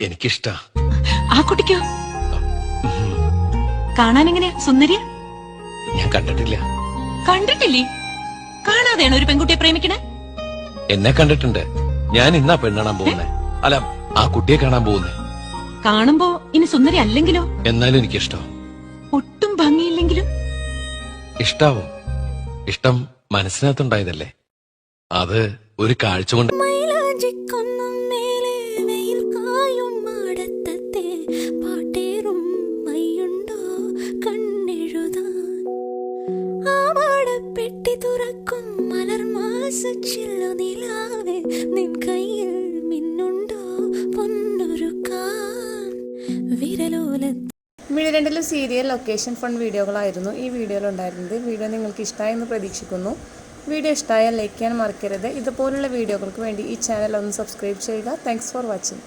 എനിക്കിഷ്ടാ. ആ കുട്ടിക്കോ? കാണാൻ എങ്ങനെയാ? സുന്ദരിയ? ഞാൻ കണ്ടിട്ടില്ല. കണ്ടിട്ടില്ലേ? കാണാതെയാണ് ഒരു പെൺകുട്ടിയെ പ്രേമിക്കണേ? എന്നെ കണ്ടിട്ടുണ്ട്. ഞാൻ ഇന്നാ പെണ്ണാണാൻ പോകുന്നേ. അല്ല ആ കുട്ടിയെ കാണാൻ പോകുന്നേ. കാണുമ്പോ ഇനി സുന്ദരി അല്ലെങ്കിലോ? എന്നാലും എനിക്കിഷ്ടോ. ഒട്ടും ഭംഗിയില്ലെങ്കിലും? ഇഷ്ടാവോ? ഇഷ്ടം മനസ്സിനകത്തുണ്ടായതല്ലേ? അത് ഒരു കാഴ്ച കൊണ്ട് മാടപ്പെട്ടി തുറക്കും മലർമാസച്ചില്ലു നിലാവെ. നിൻ കയ്യിൽ മിന്നുണ്ടോ? പൊന്നൊരുക്കാൻ വിരലോല മിഴിരണ്ടിലും സീരിയൽ ലൊക്കേഷൻ ഫണ്ട് വീഡിയോകളായിരുന്നു. ഈ വീഡിയോയിൽ ഉണ്ടായിരുന്നത് വീഡിയോ നിങ്ങൾക്ക് ഇഷ്ടമായി എന്ന് പ്രതീക്ഷിക്കുന്നു. വീഡിയോ ഇഷ്ടമായാൽ ലൈക്ക് ചെയ്യാൻ മറക്കരുത്. ഇതുപോലുള്ള വീഡിയോകൾക്ക് വേണ്ടി ഈ ചാനൽ ഒന്ന് സബ്സ്ക്രൈബ് ചെയ്യുക. Thanks for watching